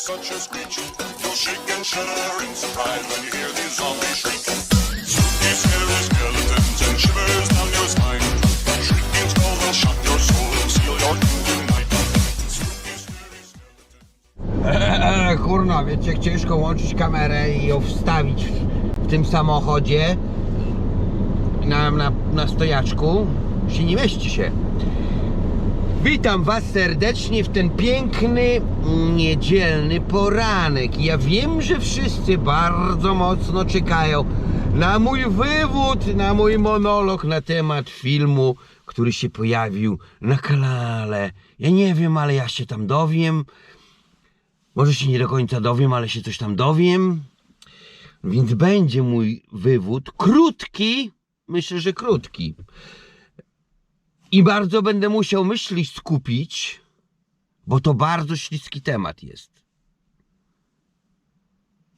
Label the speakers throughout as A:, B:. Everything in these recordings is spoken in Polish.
A: such a screech. You'll shake and shudder in surprise when you hear these zombies shriek. Spooky, scary skeletons and shivers down your spine. Shrieking will your soul and seal your.
B: Eee, wiecie, jak ciężko łączyć kamerę i ją wstawić w tym samochodzie na, na, na stojaczku. Się nie mieści się. Witam Was serdecznie w ten piękny, niedzielny poranek. Ja wiem, że wszyscy bardzo mocno czekają na mój wywód, na mój monolog na temat filmu, który się pojawił na kanale. Ja nie wiem, ale ja się tam dowiem. Może się nie do końca dowiem, ale się coś tam dowiem. Więc będzie mój wywód krótki. Myślę, że krótki. I bardzo będę musiał myśli skupić, bo to bardzo śliski temat jest.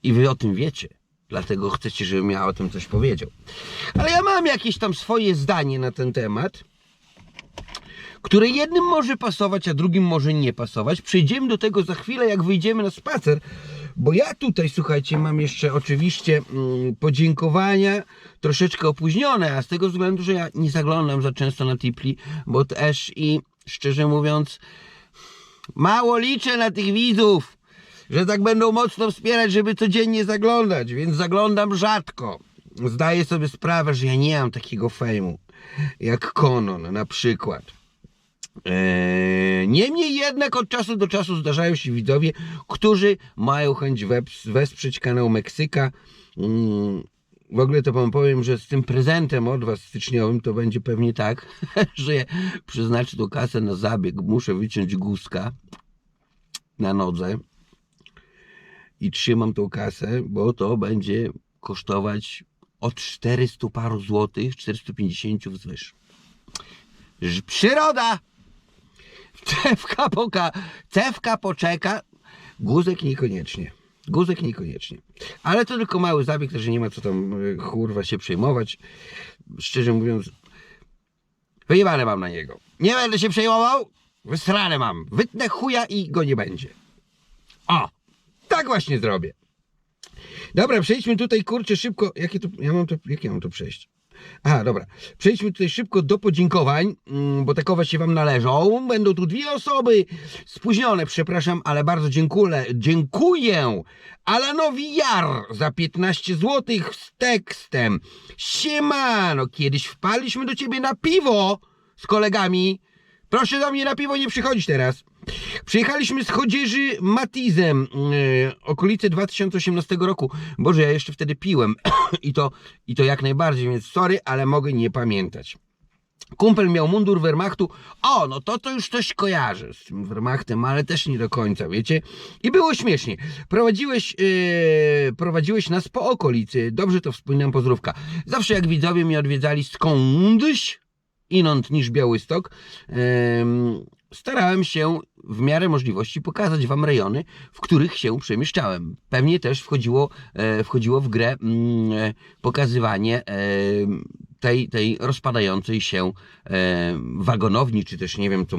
B: I wy o tym wiecie. Dlatego chcecie, żebym ja o tym coś powiedział. Ale ja mam jakieś tam swoje zdanie na ten temat które jednym może pasować, a drugim może nie pasować. Przejdziemy do tego za chwilę, jak wyjdziemy na spacer, bo ja tutaj, słuchajcie, mam jeszcze oczywiście mm, podziękowania, troszeczkę opóźnione, a z tego względu, że ja nie zaglądam za często na Tipli, bo też i szczerze mówiąc, mało liczę na tych widzów, że tak będą mocno wspierać, żeby codziennie zaglądać, więc zaglądam rzadko. Zdaję sobie sprawę, że ja nie mam takiego fejmu jak Konon na przykład. Eee, Niemniej jednak od czasu do czasu zdarzają się widzowie, którzy mają chęć wesprzeć kanał Meksyka. Mm, W ogóle to wam powiem, że z tym prezentem od was styczniowym to będzie pewnie tak, że przeznaczę tą kasę na zabieg. Muszę wyciąć guzka na nodze i trzymam tą kasę, bo to będzie kosztować od 400 paru złotych, 450 wzwyż. Przyroda! Cewka poka, cewka poczeka, guzek niekoniecznie. Guzek niekoniecznie. Ale to tylko mały zabieg, także nie ma co tam y, kurwa się przejmować. Szczerze mówiąc, wyjebane mam na niego. Nie będę się przejmował, wysrane mam. Wytnę chuja i go nie będzie. O! Tak właśnie zrobię. Dobra, przejdźmy tutaj, kurczę, szybko. Jakie to, ja mam to, jak ja mam to przejść? Aha, dobra. Przejdźmy tutaj szybko do podziękowań, mm, bo takowe się Wam należą. Będą tu dwie osoby spóźnione, przepraszam, ale bardzo dziękuję. Dziękuję Alanowi Jar za 15 zł z tekstem. Siemano, kiedyś wpaliśmy do Ciebie na piwo z kolegami. Proszę do mnie na piwo nie przychodzić teraz. Przyjechaliśmy z Chodzieży Matizem, yy, okolice 2018 roku. Boże, ja jeszcze wtedy piłem i to, i to jak najbardziej, więc sorry, ale mogę nie pamiętać. Kumpel miał mundur Wehrmachtu. O, no to to już coś kojarzę z tym Wehrmachtem, ale też nie do końca, wiecie? I było śmiesznie. Prowadziłeś, yy, prowadziłeś nas po okolicy. Dobrze to wspominam, pozdrówka. Zawsze jak widzowie mnie odwiedzali skądś, inąd niż Białystok, em, starałem się w miarę możliwości pokazać Wam rejony, w których się przemieszczałem. Pewnie też wchodziło, e, wchodziło w grę mm, e, pokazywanie e, tej, tej rozpadającej się wagonowni, czy też nie wiem, to,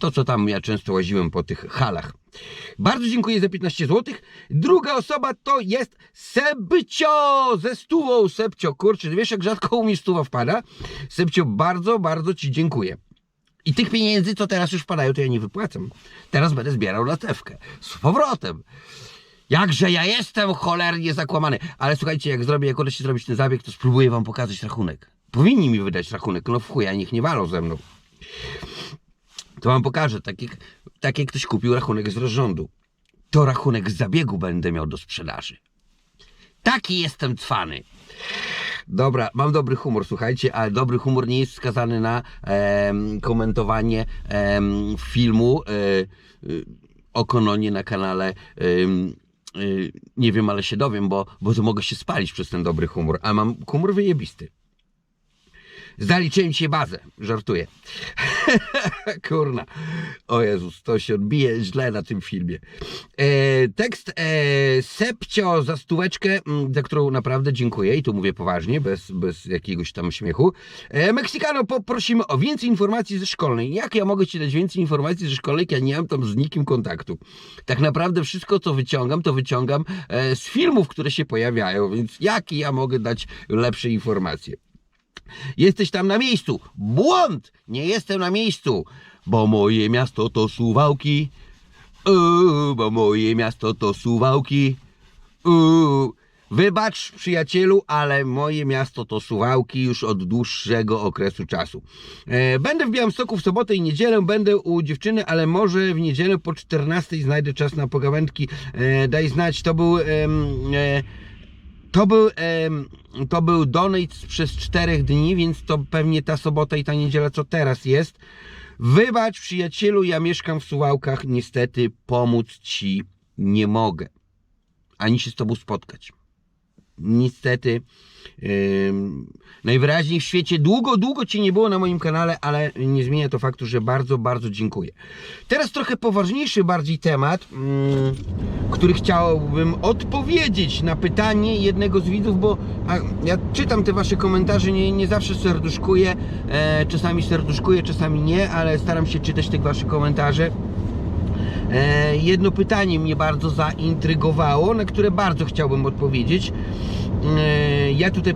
B: to co tam ja często łaziłem po tych halach. Bardzo dziękuję za 15 zł. Druga osoba to jest Sebcio ze stówą. Sebcio, kurczę, wiesz jak rzadko u mnie stuwa wpada? Sebcio, bardzo, bardzo Ci dziękuję. I tych pieniędzy, co teraz już wpadają, to ja nie wypłacam. Teraz będę zbierał na cewkę. Z powrotem. Jakże ja jestem cholernie zakłamany. Ale słuchajcie, jak zrobię, jak uda się zrobić ten zabieg, to spróbuję wam pokazać rachunek. Powinni mi wydać rachunek. No w chuja, niech nie walą ze mną. To wam pokażę, tak jak, tak jak ktoś kupił rachunek z rozrządu. To rachunek z zabiegu będę miał do sprzedaży. Taki jestem cwany. Dobra, mam dobry humor, słuchajcie, ale dobry humor nie jest skazany na komentowanie filmu e, e, o Kononie na kanale. e, nie wiem, ale się dowiem, bo, bo mogę się spalić przez ten dobry humor, a mam humor wyjebisty. Zaliczyłem ci bazę. Żartuję. Kurna. O Jezus, to się odbije źle na tym filmie. E, tekst e, Sepcio za stóweczkę, m, za którą naprawdę dziękuję i tu mówię poważnie, bez, bez jakiegoś tam śmiechu. E, Meksykano, poprosimy o więcej informacji ze szkolnej. Jak ja mogę Ci dać więcej informacji ze szkolnej, ja nie mam tam z nikim kontaktu? Tak naprawdę wszystko, co wyciągam, to wyciągam e, z filmów, które się pojawiają, więc jakie ja mogę dać lepsze informacje? Jesteś tam na miejscu. Błąd! Nie jestem na miejscu, bo moje miasto to Suwałki. Uuu, bo moje miasto to Suwałki. Uuu. Wybacz, przyjacielu, ale moje miasto to Suwałki już od dłuższego okresu czasu. E, będę w Białymstoku w sobotę i niedzielę, będę u dziewczyny, ale może w niedzielę po 14 znajdę czas na pogawędki. E, daj znać, to był... em, e, to był, to był donate przez 4 dni, więc to pewnie ta sobota i ta niedziela, co teraz jest. Wybacz, przyjacielu, ja mieszkam w Suwałkach, niestety pomóc ci nie mogę. Ani się z tobą spotkać. Niestety, najwyraźniej w świecie długo, długo cię nie było na moim kanale, ale nie zmienia to faktu, że bardzo, bardzo dziękuję. Teraz trochę poważniejszy bardziej temat, który chciałbym odpowiedzieć na pytanie jednego z widzów, bo ja czytam te wasze komentarze, nie, nie zawsze serduszkuję, e, czasami serduszkuję, czasami nie, ale staram się czytać te wasze komentarze. E, jedno pytanie mnie bardzo zaintrygowało, na które bardzo chciałbym odpowiedzieć. E, ja tutaj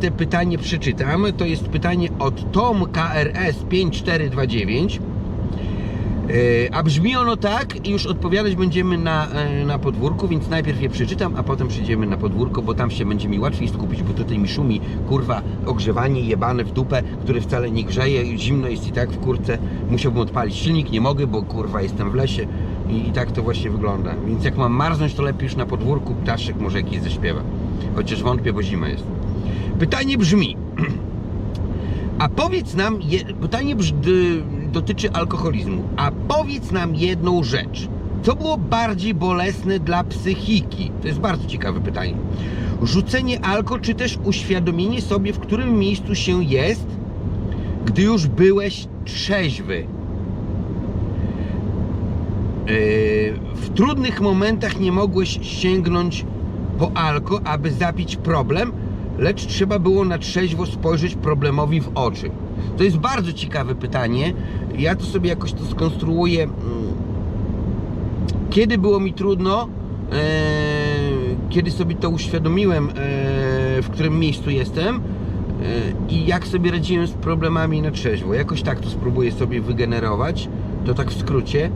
B: te pytanie przeczytam. To jest pytanie od Tom KRS 5429. E, A brzmi ono tak i już odpowiadać będziemy na, e, na podwórku, więc najpierw je przeczytam, a potem przejdziemy na podwórko, bo tam się będzie mi łatwiej skupić, bo tutaj mi szumi, kurwa, ogrzewanie jebane w dupę, które wcale nie grzeje, zimno jest i tak w kurce, musiałbym odpalić silnik, nie mogę, bo kurwa jestem w lesie i, i tak to właśnie wygląda. Więc jak mam marznąć, to lepiej już na podwórku, ptaszek może jakiś zaśpiewa. Chociaż wątpię, bo zima jest. Pytanie brzmi, a powiedz nam, pytanie brz, dotyczy alkoholizmu. A powiedz nam jedną rzecz. Co było bardziej bolesne dla psychiki? To jest bardzo ciekawe pytanie. Rzucenie alko, czy też uświadomienie sobie, w którym miejscu się jest, gdy już byłeś trzeźwy? Yy, w trudnych momentach nie mogłeś sięgnąć po alko, aby zabić problem, lecz trzeba było na trzeźwo spojrzeć problemowi w oczy. To jest bardzo ciekawe pytanie. Ja to sobie jakoś to skonstruuję. mm, Kiedy było mi trudno, e, kiedy sobie to uświadomiłem, e, w którym miejscu jestem e, i jak sobie radziłem z problemami na trzeźwo. Jakoś tak to spróbuję sobie wygenerować, to tak w skrócie.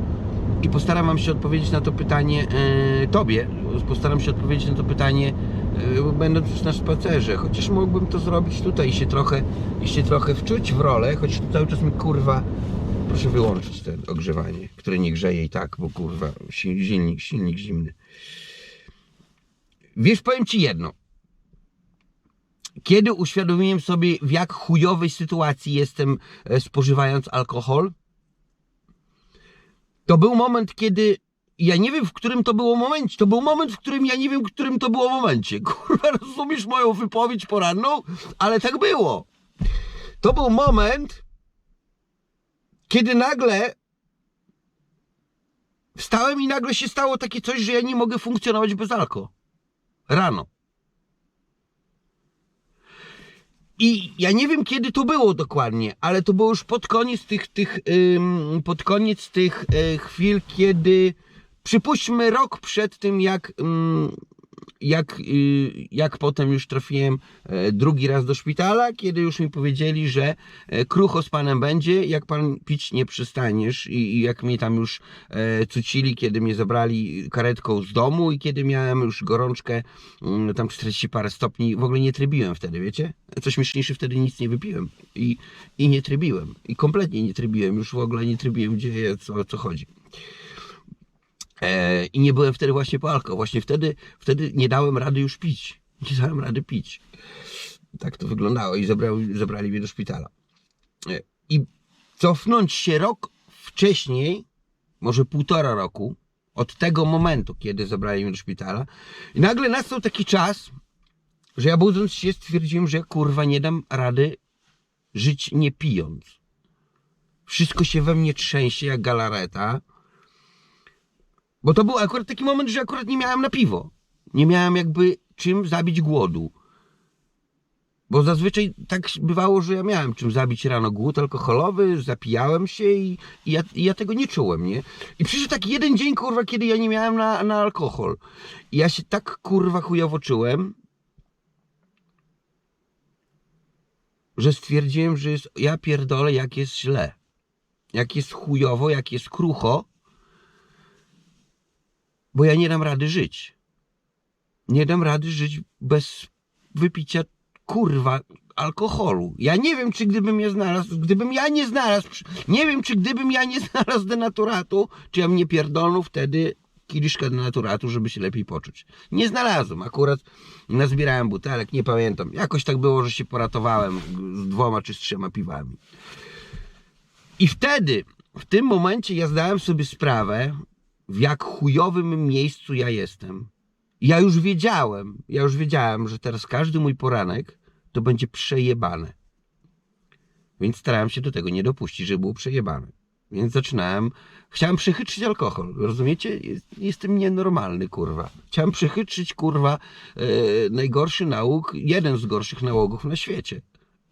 B: I postaram się odpowiedzieć na to pytanie tobie. Postaram się odpowiedzieć na to pytanie będąc już na spacerze. Chociaż mógłbym to zrobić tutaj i się trochę, i się trochę wczuć w rolę, choć cały czas mi kurwa. Proszę wyłączyć to ogrzewanie, które nie grzeje i tak, bo kurwa si- silnik, silnik zimny. Wiesz, powiem ci jedno. Kiedy uświadomiłem sobie, w jak chujowej sytuacji jestem e, spożywając alkohol, to był moment, kiedy ja nie wiem, w którym to było momencie. To był moment, w którym ja nie wiem, w którym to było momencie. Kurwa, rozumiesz moją wypowiedź poranną? Ale tak było. To był moment, kiedy nagle wstałem i nagle się stało takie coś, że ja nie mogę funkcjonować bez alko. Rano. I ja nie wiem kiedy to było dokładnie, ale to było już pod koniec tych, tych ym, pod koniec tych y, chwil, kiedy przypuśćmy rok przed tym, jak, ym, jak, y, jak potem już trafiłem e, drugi raz do szpitala, kiedy już mi powiedzieli, że e, krucho z panem będzie, jak pan pić nie przestaniesz. I, i jak mnie tam już e, cucili, kiedy mnie zabrali karetką z domu i kiedy miałem już gorączkę mm, tam 40 parę stopni, w ogóle nie trybiłem wtedy, wiecie? Co śmieszniejsze, wtedy nic nie wypiłem. I, i nie trybiłem. I kompletnie nie trybiłem, już w ogóle nie trybiłem, gdzie o co chodzi. E, I nie byłem wtedy właśnie po alko. Właśnie wtedy, wtedy nie dałem rady już pić. Nie dałem rady pić. Tak to wyglądało i zabrali, zabrali mnie do szpitala. E, I cofnąć się rok wcześniej, może półtora roku, od tego momentu, kiedy zabrali mnie do szpitala. I nagle nastał taki czas, że ja budząc się stwierdziłem, że kurwa nie dam rady żyć nie pijąc. Wszystko się we mnie trzęsie jak galareta. Bo to był akurat taki moment, że akurat nie miałem na piwo. Nie miałem jakby czym zabić głodu. Bo zazwyczaj tak bywało, że ja miałem czym zabić rano głód alkoholowy, zapijałem się i, i, ja, i ja tego nie czułem, nie? I przyszedł taki jeden dzień, kurwa, kiedy ja nie miałem na, na alkohol. I ja się tak, kurwa, chujowo czułem, że stwierdziłem, że jest, ja pierdolę, jak jest źle. Jak jest chujowo, jak jest krucho, bo ja nie dam rady żyć. Nie dam rady żyć bez wypicia kurwa alkoholu. Ja nie wiem, czy gdybym ja znalazł, gdybym ja nie znalazł, nie wiem, czy gdybym ja nie znalazł denaturatu, czy ja bym nie pierdolnął wtedy kieliszka denaturatu, żeby się lepiej poczuć. Nie znalazłem. Akurat nazbierałem butelek, nie pamiętam. Jakoś tak było, że się poratowałem z dwoma czy z trzema piwami. I wtedy, w tym momencie ja zdałem sobie sprawę, w jak chujowym miejscu ja jestem. Ja już wiedziałem, ja już wiedziałem, że teraz każdy mój poranek to będzie przejebane. Więc starałem się do tego nie dopuścić, żeby było przejebane. Więc zaczynałem, chciałem przechytrzyć alkohol, rozumiecie? Jest, jestem nienormalny, kurwa. Chciałem przechytrzyć, kurwa, e, najgorszy nauk, jeden z gorszych nałogów na świecie.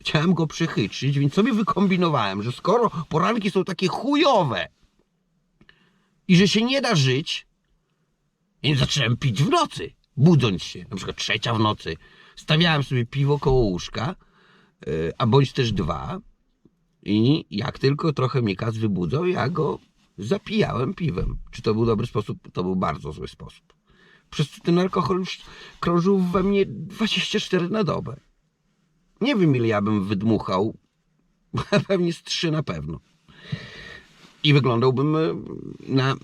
B: Chciałem go przechytrzyć, więc sobie wykombinowałem, że skoro poranki są takie chujowe i że się nie da żyć, więc zacząłem pić w nocy, budząc się, na przykład trzecia w nocy. Stawiałem sobie piwo koło łóżka, yy, a bądź też dwa. I jak tylko trochę mnie kac wybudzał, ja go zapijałem piwem. Czy to był dobry sposób? To był bardzo zły sposób. Przez to ten alkohol już krążył we mnie 24 na dobę. Nie wiem, ile ja bym wydmuchał. Pewnie z trzy na pewno. I wyglądałbym e, na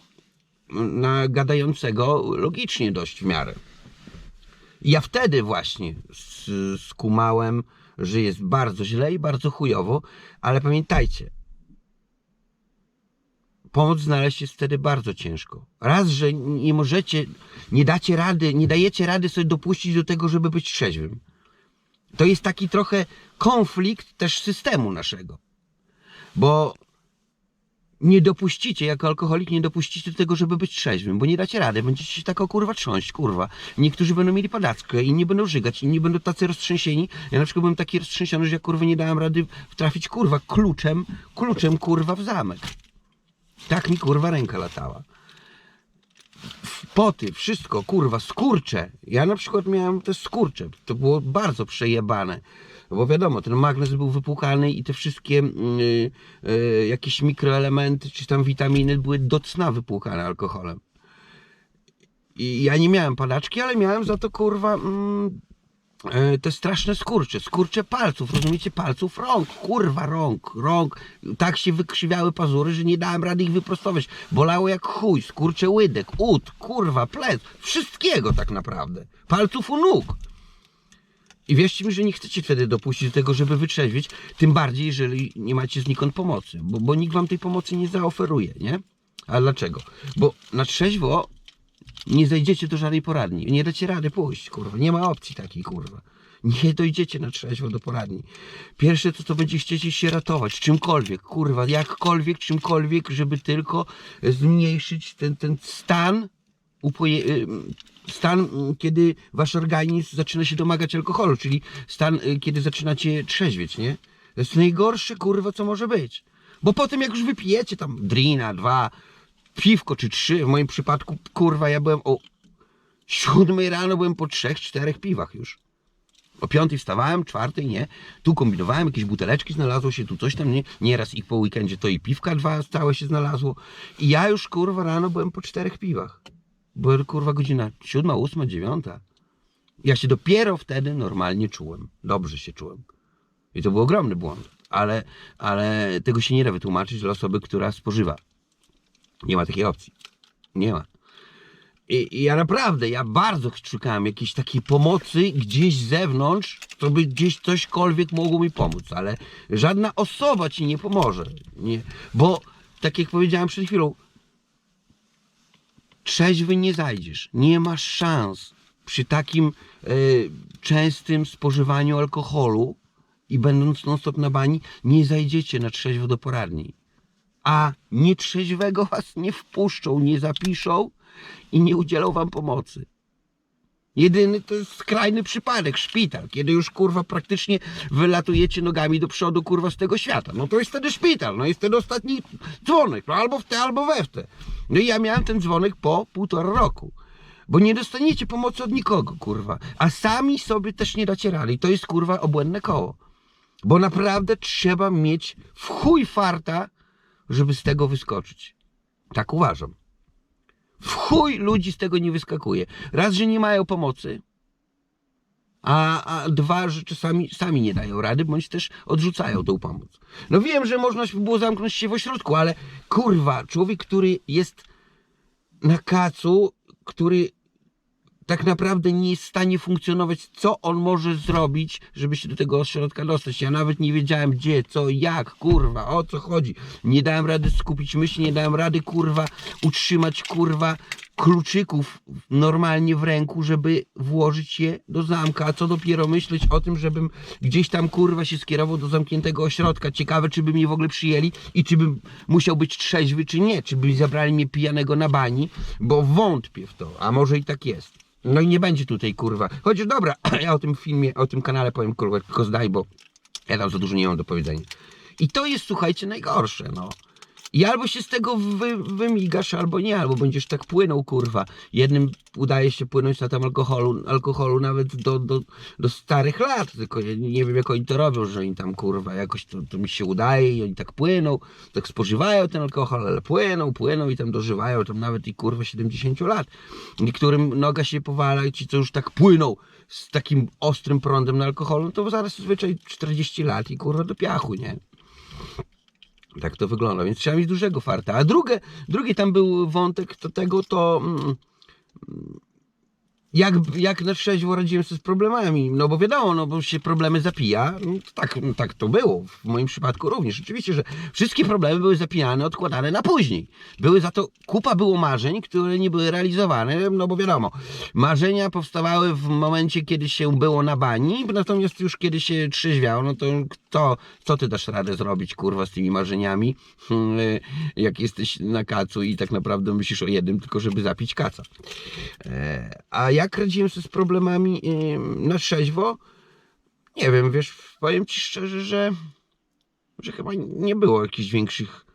B: na gadającego logicznie dość w miarę. Ja wtedy właśnie skumałem, że jest bardzo źle i bardzo chujowo, ale pamiętajcie, pomoc znaleźć jest wtedy bardzo ciężko. Raz, że nie możecie, nie dacie rady, nie dajecie rady sobie dopuścić do tego, żeby być trzeźwym. To jest taki trochę konflikt też systemu naszego. Bo nie dopuścicie, jako alkoholik, nie dopuścicie do tego, żeby być trzeźwym, bo nie dacie rady, będziecie się tak o kurwa trząść, kurwa. Niektórzy będą mieli padackę, inni będą żygać, inni będą tacy roztrzęsieni. Ja na przykład byłem taki roztrzęsiony, że ja kurwa nie dałem rady trafić kurwa kluczem, kluczem kurwa w zamek. Tak mi kurwa ręka latała. Poty, wszystko, kurwa, skurcze. Ja na przykład miałem te skurcze. To było bardzo przejebane. No Bo wiadomo, ten magnez był wypłukany i te wszystkie yy, yy, jakieś mikroelementy czy tam witaminy były do cna wypłukane alkoholem. I ja nie miałem padaczki, ale miałem za to kurwa mm, e, te straszne skurcze, skurcze palców, rozumiecie, palców rąk, kurwa rąk, rąk, tak się wykrzywiały pazury, że nie dałem rady ich wyprostować, bolało jak chuj, skurcze łydek, ud, kurwa, plec, wszystkiego tak naprawdę, palców u nóg. I wierzcie mi, że nie chcecie wtedy dopuścić do tego, żeby wytrzeźwieć, tym bardziej, jeżeli nie macie znikąd pomocy, bo, bo nikt wam tej pomocy nie zaoferuje, nie? A dlaczego? Bo na trzeźwo nie zajdziecie do żadnej poradni. Nie dacie rady pójść, kurwa. Nie ma opcji takiej, kurwa. Nie dojdziecie na trzeźwo do poradni. Pierwsze to, to będzie chcieć się ratować, czymkolwiek, kurwa, jakkolwiek, czymkolwiek, żeby tylko zmniejszyć ten, ten stan, upoje, stan, ym, kiedy wasz organizm zaczyna się domagać alkoholu, czyli stan, y, kiedy zaczynacie trzeźwieć, nie? To jest najgorsze, kurwa, co może być. Bo potem jak już wypijecie tam drina, dwa, piwko czy trzy, w moim przypadku, kurwa, ja byłem o siódmej rano, byłem po trzech, czterech piwach już. O piątej wstawałem, czwartej nie. Tu kombinowałem, jakieś buteleczki znalazło się, tu coś tam, nie. Nieraz ich po weekendzie to i piwka dwa całe się znalazło. I ja już, kurwa, rano byłem po czterech piwach. Była, kurwa, godzina siódma, ósma, dziewiąta. Ja się dopiero wtedy normalnie czułem. Dobrze się czułem. I to był ogromny błąd. Ale, ale tego się nie da wytłumaczyć dla osoby, która spożywa. Nie ma takiej opcji. Nie ma. I, I ja naprawdę, ja bardzo szukałem jakiejś takiej pomocy gdzieś z zewnątrz, to by gdzieś cośkolwiek mogło mi pomóc, ale żadna osoba ci nie pomoże. Nie, bo tak jak powiedziałem przed chwilą, trzeźwy nie zajdziesz. Nie masz szans przy takim e, częstym spożywaniu alkoholu i będąc non-stop na bani, nie zajdziecie na trzeźwo do poradni. A nietrzeźwego was nie wpuszczą, nie zapiszą i nie udzielą wam pomocy. Jedyny to jest skrajny przypadek, szpital, kiedy już kurwa praktycznie wylatujecie nogami do przodu kurwa z tego świata. No to jest wtedy szpital, no jest wtedy ostatni dzwonek, no albo w te, albo we w te. No i ja miałem ten dzwonek po półtora roku. Bo nie dostaniecie pomocy od nikogo, kurwa. A sami sobie też nie dacie rady. To jest kurwa obłędne koło. Bo naprawdę trzeba mieć w chuj farta, żeby z tego wyskoczyć. Tak uważam. W chuj ludzi z tego nie wyskakuje. Raz, że nie mają pomocy, a, a dwa, że czasami sami nie dają rady, bądź też odrzucają tą pomoc. No wiem, że można by było zamknąć się w ośrodku, ale kurwa, człowiek, który jest na kacu, który tak naprawdę nie jest w stanie funkcjonować, co on może zrobić, żeby się do tego ośrodka dostać. Ja nawet nie wiedziałem gdzie, co, jak, kurwa, o co chodzi. Nie dałem rady skupić myśli, nie dałem rady, kurwa, utrzymać, kurwa, kluczyków normalnie w ręku, żeby włożyć je do zamka, a co dopiero myśleć o tym, żebym gdzieś tam, kurwa, się skierował do zamkniętego ośrodka. Ciekawe, czy by mnie w ogóle przyjęli i czy bym musiał być trzeźwy, czy nie. Czy by zabrali mnie pijanego na bani, bo wątpię w to, a może i tak jest. No i nie będzie tutaj kurwa. Chociaż dobra, ja o tym filmie, o tym kanale powiem kurwa tylko zdaj, bo ja tam za dużo nie mam do powiedzenia. I to jest, słuchajcie, najgorsze, no. I albo się z tego wy, wymigasz, albo nie, albo będziesz tak płynął, kurwa. Jednym udaje się płynąć na tym alkoholu, alkoholu nawet do, do, do starych lat, tylko ja nie wiem, jak oni to robią, że oni tam, kurwa, jakoś to, to mi się udaje i oni tak płyną, tak spożywają ten alkohol, ale płyną, płyną i tam dożywają tam nawet i, kurwa, 70 lat. Niektórym noga się powala i ci, co już tak płyną z takim ostrym prądem na alkoholu, to zaraz zazwyczaj 40 lat i, kurwa, do piachu, nie? Tak to wygląda, więc trzeba mieć dużego farta. A drugie, drugi tam był wątek do tego, to mm, jak, jak na trzeźwo radziłem sobie z problemami. No bo wiadomo, no bo się problemy zapija. No, tak, tak to było. W moim przypadku również. Oczywiście, że wszystkie problemy były zapijane, odkładane na później. Były za to, kupa było marzeń, które nie były realizowane, no bo wiadomo, marzenia powstawały w momencie, kiedy się było na bani, natomiast już kiedy się trzeźwiało, no to kto, co ty dasz radę zrobić, kurwa, z tymi marzeniami, Hmm, y, jak jesteś na kacu i tak naprawdę myślisz o jednym, tylko żeby zapić kaca. E, A jak radziłem sobie z problemami na trzeźwo? Nie wiem, wiesz, powiem ci szczerze, że, że chyba nie było jakichś większych,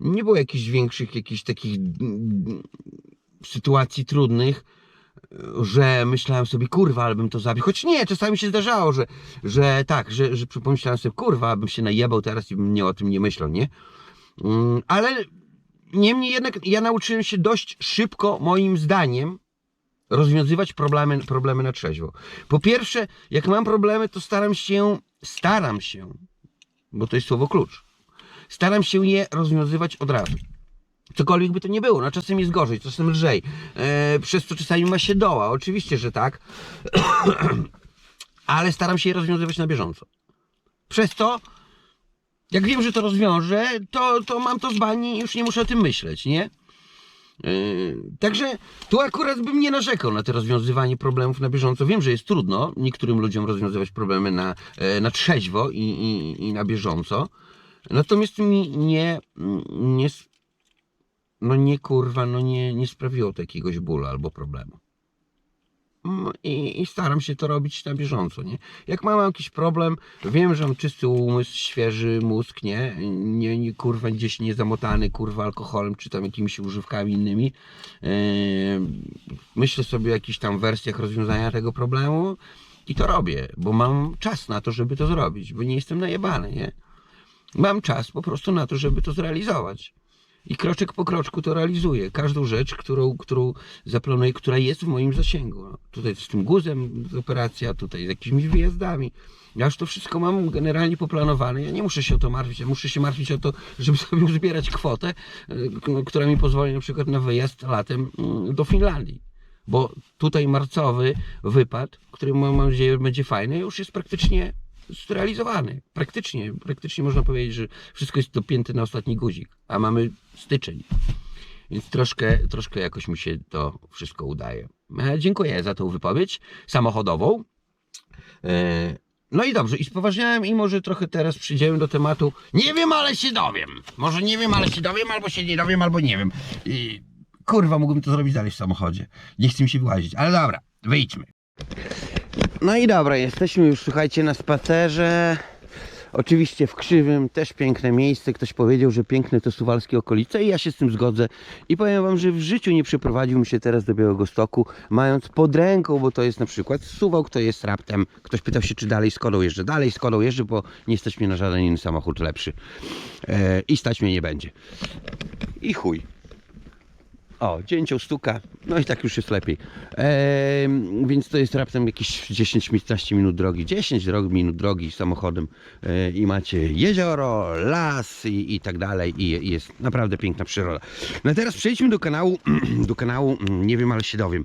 B: nie było jakichś większych, jakichś takich mm, sytuacji trudnych, że myślałem sobie, kurwa, ale bym to zabił. Choć nie, czasami się zdarzało, że, że tak, że, że pomyślałem sobie, kurwa, bym się najebał teraz i bym nie o tym nie myślał, nie? Mm, Ale niemniej jednak ja nauczyłem się dość szybko, moim zdaniem, rozwiązywać problemy, problemy na trzeźwo. Po pierwsze, jak mam problemy, to staram się, staram się, bo to jest słowo klucz, staram się je rozwiązywać od razu. Cokolwiek by to nie było, no czasem jest gorzej, czasem lżej, e, przez co czasami ma się doła, oczywiście, że tak, ale staram się je rozwiązywać na bieżąco. Przez to, jak wiem, że to rozwiążę, to, to mam to z bani i już nie muszę o tym myśleć, nie? Yy, Także tu akurat bym nie narzekał na te rozwiązywanie problemów na bieżąco. Wiem, że jest trudno niektórym ludziom rozwiązywać problemy na, e, na trzeźwo i, i, i na bieżąco. Natomiast mi nie, nie, no nie kurwa, no nie, nie sprawiło to jakiegoś bólu albo problemu. Mm, I, I staram się to robić na bieżąco, nie? Jak mam jakiś problem, wiem, że mam czysty umysł, świeży mózg, nie? Nie, nie kurwa, gdzieś nie zamotany, kurwa, alkoholem, czy tam jakimiś używkami innymi. Yy, myślę sobie o jakichś tam wersjach rozwiązania tego problemu i to robię, bo mam czas na to, żeby to zrobić, bo nie jestem najebany, nie? Mam czas po prostu na to, żeby to zrealizować. I kroczek po kroczku to realizuję. Każdą rzecz, którą, którą zaplanuję, która jest w moim zasięgu. No, tutaj z tym guzem operacja, tutaj z jakimiś wyjazdami. Ja już to wszystko mam generalnie poplanowane. Ja nie muszę się o to martwić. Ja muszę się martwić o to, żeby sobie uzbierać kwotę, k- która mi pozwoli na przykład na wyjazd latem mm, do Finlandii. Bo tutaj marcowy wypad, który mam nadzieję będzie fajny, już jest praktycznie zrealizowany. Praktycznie, praktycznie można powiedzieć, że wszystko jest dopięte na ostatni guzik, a mamy styczeń. Więc troszkę, troszkę jakoś mi się to wszystko udaje. E, dziękuję za tą wypowiedź samochodową. E, no i dobrze, i spoważniałem i może trochę teraz przyjdziemy do tematu. Nie wiem, ale się dowiem. Może nie wiem, ale się dowiem, albo się nie dowiem, albo nie wiem. I kurwa, mógłbym to zrobić dalej w samochodzie. Nie chce mi się wyłazić, ale dobra, wyjdźmy. No i dobra, jesteśmy już, słuchajcie, na spacerze. Oczywiście w Krzywym też piękne miejsce. Ktoś powiedział, że piękne to suwalskie okolice i ja się z tym zgodzę. I powiem wam, że w życiu nie przeprowadziłbym się teraz do Białegostoku, mając pod ręką, bo to jest na przykład Suwałk, to jest raptem. Ktoś pytał się, czy dalej Skodą jeżdżę. Dalej Skodą jeżdżę, bo nie stać mnie na żaden inny samochód lepszy. E, I stać mnie nie będzie. I chuj. O, dzięcioł stuka, no i tak już jest lepiej. Ehm, więc to jest raptem jakieś 10-15 minut drogi, 10 drog, minut drogi samochodem e, i macie jezioro, las i, i tak dalej i, i jest naprawdę piękna przyroda. No teraz przejdźmy do kanału, do kanału, mm, nie wiem, ale się dowiem.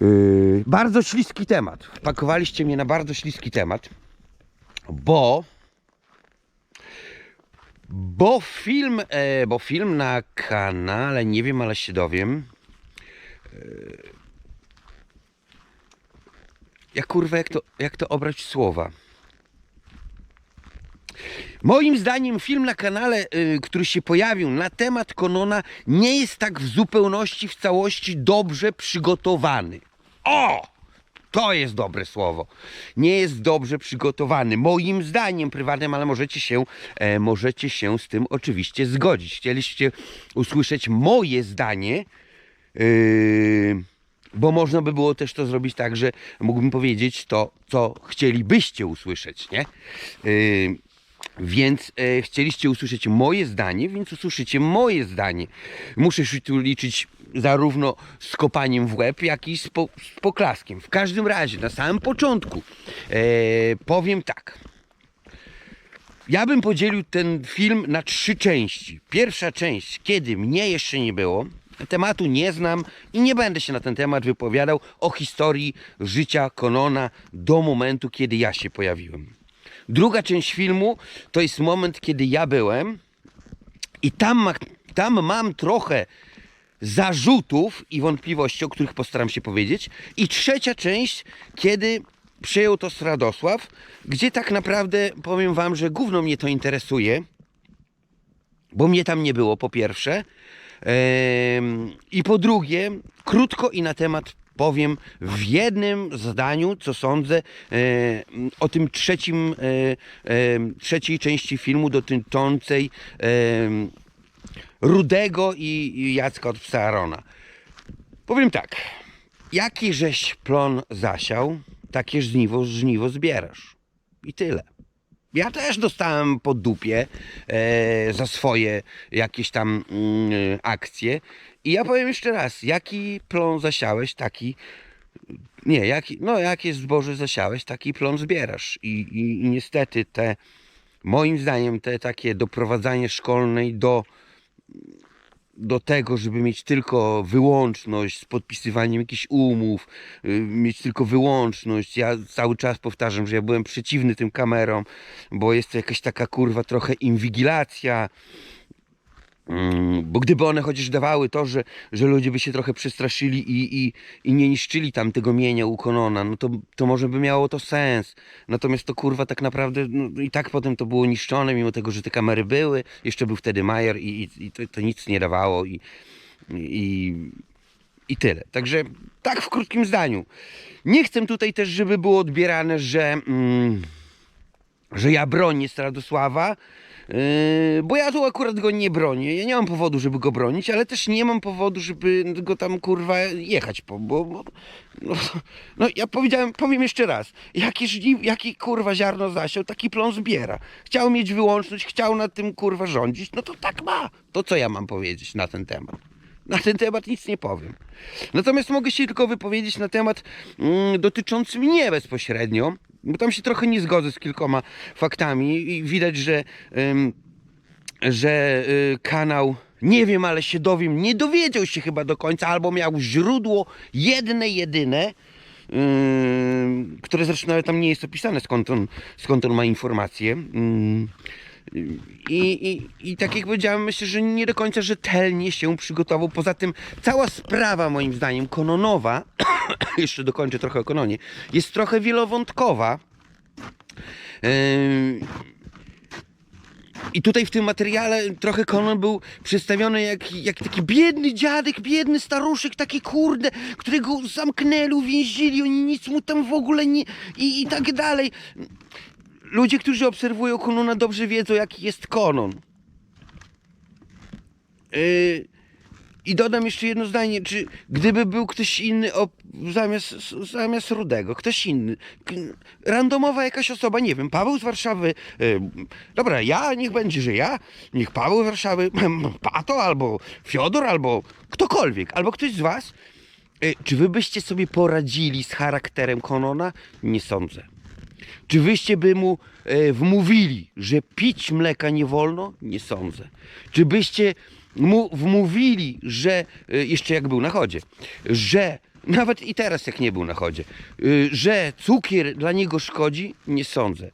B: Yy, bardzo śliski temat. Wpakowaliście mnie na bardzo śliski temat, bo bo film, e, bo film na kanale, nie wiem, ale się dowiem. E, jak kurwa, jak to, jak to obrać słowa? Moim zdaniem film na kanale, y, który się pojawił na temat Konona nie jest tak w zupełności, w całości dobrze przygotowany. O! To jest dobre słowo. Nie jest dobrze przygotowany. Moim zdaniem prywatnym, ale możecie się, e, możecie się z tym oczywiście zgodzić. Chcieliście usłyszeć moje zdanie, yy, bo można by było też to zrobić tak, że mógłbym powiedzieć to, co chcielibyście usłyszeć, nie? Yy, więc e, chcieliście usłyszeć moje zdanie, więc usłyszycie moje zdanie. Muszę się tu liczyć zarówno z kopaniem w łeb, jak i z, po, z poklaskiem. W każdym razie, na samym początku e, powiem tak. Ja bym podzielił ten film na trzy części. Pierwsza część, kiedy mnie jeszcze nie było, tematu nie znam i nie będę się na ten temat wypowiadał o historii życia Konona do momentu, kiedy ja się pojawiłem. Druga część filmu to jest moment, kiedy ja byłem i tam, ma, tam mam trochę zarzutów i wątpliwości, o których postaram się powiedzieć. I trzecia część, kiedy przejął to Radosław, gdzie tak naprawdę powiem wam, że gówno mnie to interesuje, bo mnie tam nie było po pierwsze. I po drugie, krótko i na temat powiem w jednym zdaniu, co sądzę e, o tym trzecim, e, e, trzeciej części filmu dotyczącej Rudego i, Jacka od psa Arona. Powiem tak, jaki żeś plon zasiał, takie żniwo, żniwo zbierasz. I tyle. Ja też dostałem po dupie e, za swoje jakieś tam mm, akcje. I ja powiem jeszcze raz, jaki plon zasiałeś, taki. Nie, jaki, no jakie zboże zasiałeś, taki plon zbierasz. I, i, i niestety te, moim zdaniem, te takie doprowadzanie szkolnej do do tego, żeby mieć tylko wyłączność z podpisywaniem jakichś umów, y, mieć tylko wyłączność. Ja cały czas powtarzam, że ja byłem przeciwny tym kamerom, bo jest to jakaś taka kurwa trochę inwigilacja. Mm, Bo gdyby one chociaż dawały to, że, że ludzie by się trochę przestraszyli i, i, i nie niszczyli tam tego mienia u Konona, no to, to może by miało to sens. Natomiast to kurwa tak naprawdę no, i tak potem to było niszczone, mimo tego, że te kamery były. Jeszcze był wtedy Majer i, i, i to, to nic nie dawało i, i, i tyle. Także tak w krótkim zdaniu. Nie chcę tutaj też, żeby było odbierane, że... Mm, że ja bronię Radosława, yy, bo ja tu akurat go nie bronię. Ja nie mam powodu, żeby go bronić, ale też nie mam powodu, żeby go tam kurwa jechać, po, bo, bo no, no ja powiedziałem, powiem jeszcze raz, jaki, jaki kurwa ziarno zasiał, taki plon zbiera. Chciał mieć wyłączność, chciał nad tym kurwa rządzić, no to tak ma. To co ja mam powiedzieć na ten temat? Na ten temat nic nie powiem. Natomiast mogę się tylko wypowiedzieć na temat mm, dotyczący mnie bezpośrednio, bo tam się trochę nie zgodzę z kilkoma faktami i widać, że, ym, że y, kanał, nie wiem, ale się dowiem, nie dowiedział się chyba do końca, albo miał źródło jedne, jedyne, które zresztą nawet tam nie jest opisane, skąd on, skąd on ma informacje. Ym, i, i, I tak jak powiedziałem, myślę, że nie do końca rzetelnie się przygotował. Poza tym cała sprawa moim zdaniem kononowa, jeszcze dokończę trochę o kononie, jest trochę wielowątkowa. I tutaj w tym materiale trochę Conan był przedstawiony jak, jak taki biedny dziadek, biedny staruszek, taki kurde, którego zamknęli, uwięzili, oni nic mu tam w ogóle nie... i, i tak dalej. Ludzie, którzy obserwują Conana dobrze wiedzą jaki jest Conan. Yy, I dodam jeszcze jedno zdanie, czy gdyby był ktoś inny op, zamiast, zamiast Rudego, ktoś inny, randomowa jakaś osoba, nie wiem, Paweł z Warszawy, yy, dobra, ja, niech będzie, że ja, niech Paweł z Warszawy, Pato, albo Fiodor, albo ktokolwiek, albo ktoś z was, yy, czy wy byście sobie poradzili z charakterem Konona? Nie sądzę. Czy wyście by mu e, wmówili, że pić mleka nie wolno? Nie sądzę. Czy byście mu wmówili, że e, jeszcze jak był na chodzie, że nawet i teraz jak nie był na chodzie, e, że cukier dla niego szkodzi? Nie sądzę.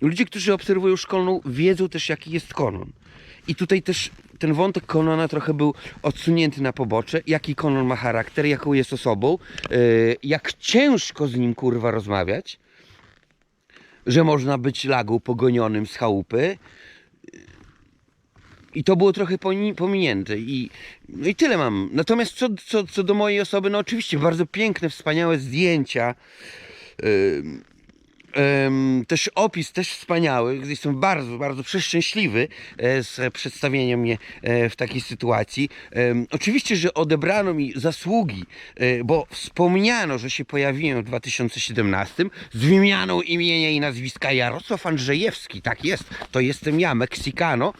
B: Ludzie, którzy obserwują szkolną, wiedzą też jaki jest konon. I tutaj też ten wątek Konona trochę był odsunięty na pobocze. Jaki Konon ma charakter, jaką jest osobą, e, jak ciężko z nim kurwa rozmawiać że można być lagą pogonionym z chałupy. I to było trochę pominięte. I, no i tyle mam. Natomiast co, co, co do mojej osoby, no oczywiście bardzo piękne, wspaniałe zdjęcia. Ym, też opis, też wspaniały. Jestem bardzo, bardzo przeszczęśliwy e, z przedstawieniem mnie e, w takiej sytuacji. Oczywiście, że odebrano mi zasługi, e, bo wspomniano, że się pojawiłem w 2017 z wymianą imienia i nazwiska Jarosław Andrzejewski. Tak jest, to jestem ja, Meksykano.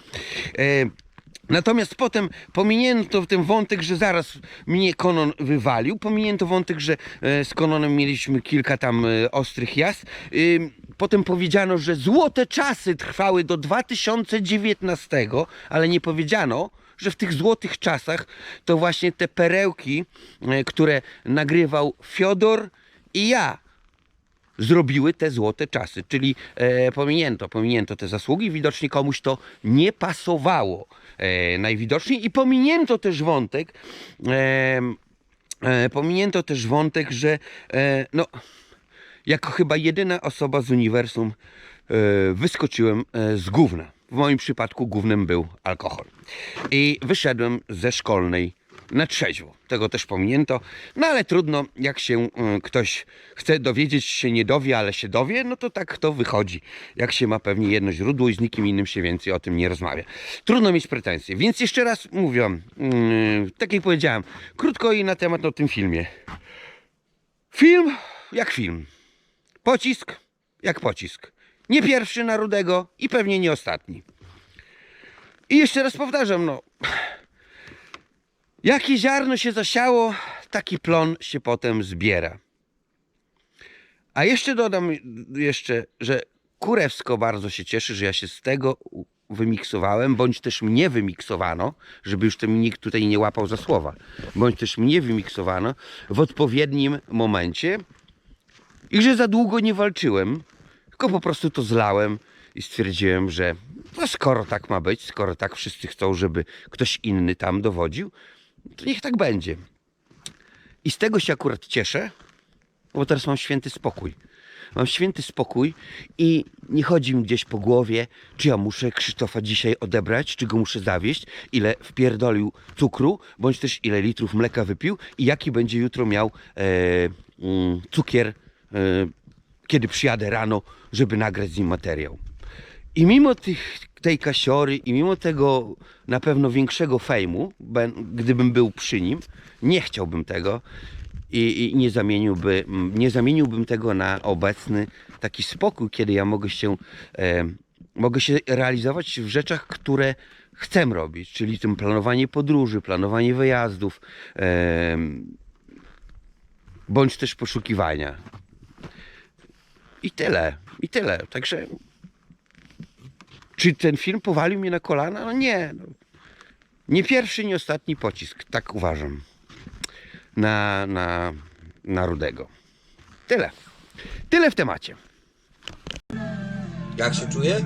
B: Natomiast potem pominięto ten wątek, że zaraz mnie Konon wywalił. Pominięto wątek, że e, z Kononem mieliśmy kilka tam e, ostrych jazd. Potem powiedziano, że złote czasy trwały do 2019, ale nie powiedziano, że w tych złotych czasach to właśnie te perełki, e, które nagrywał Fiodor i ja, zrobiły te złote czasy, czyli e, pominięto, pominięto te zasługi, widocznie komuś to nie pasowało najwidoczniej i pominięto też wątek, e, e, pominięto też wątek, że e, no, jako chyba jedyna osoba z uniwersum e, wyskoczyłem e, z gówna. W moim przypadku głównym był alkohol. I wyszedłem ze szkolnej na trzeźwo. Tego też pominięto. No ale trudno, jak się e, ktoś chce dowiedzieć, się nie dowie, ale się dowie, no to tak to wychodzi. Jak się ma pewnie jedno źródło i z nikim innym się więcej o tym nie rozmawia. Trudno mieć pretensje. Więc jeszcze raz mówię, mm, tak jak powiedziałem, krótko i na temat o tym filmie. Film jak film. Pocisk jak pocisk. Nie pierwszy na Rudego i pewnie nie ostatni. I jeszcze raz powtarzam, no. Jakie ziarno się zasiało, taki plon się potem zbiera. A jeszcze dodam jeszcze, że Kurewsko bardzo się cieszy, że ja się z tego wymiksowałem, bądź też mnie wymiksowano, żeby już ten nikt tutaj nie łapał za słowa, bądź też mnie wymiksowano w odpowiednim momencie i że za długo nie walczyłem, tylko po prostu to zlałem i stwierdziłem, że no skoro tak ma być, skoro tak wszyscy chcą, żeby ktoś inny tam dowodził, to niech tak będzie. I z tego się akurat cieszę, bo teraz mam święty spokój. Mam święty spokój i nie chodzi mi gdzieś po głowie, czy ja muszę Krzysztofa dzisiaj odebrać, czy go muszę zawieść, ile wpierdolił cukru, bądź też ile litrów mleka wypił i jaki będzie jutro miał e, mm, cukier, e, kiedy przyjadę rano, żeby nagrać z nim materiał. I mimo tych, tej kasiory i mimo tego na pewno większego fejmu, gdybym był przy nim, nie chciałbym tego i, i nie, zamieniłby, nie zamieniłbym tego na obecny taki spokój, kiedy ja mogę się, e, mogę się realizować w rzeczach, które chcę robić, czyli tym planowanie podróży, planowanie wyjazdów, e, bądź też poszukiwania. I tyle, i tyle. Także czy ten film powalił mnie na kolana? No nie. No. Nie pierwszy, nie ostatni pocisk, tak uważam. Na, na, na Rudego. Tyle. Tyle w temacie.
C: Jak się czuję?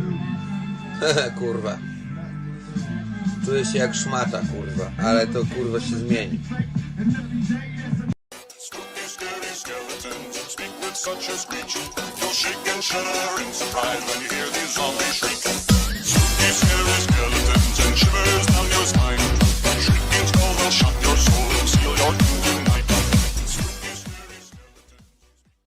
C: kurwa. Czuję się jak szmata, kurwa. Ale to kurwa się zmieni.
A: Such a screech. You'll shake and shudder in surprise when you hear these zombies shriek. Scary skeletons and shivers down your spine.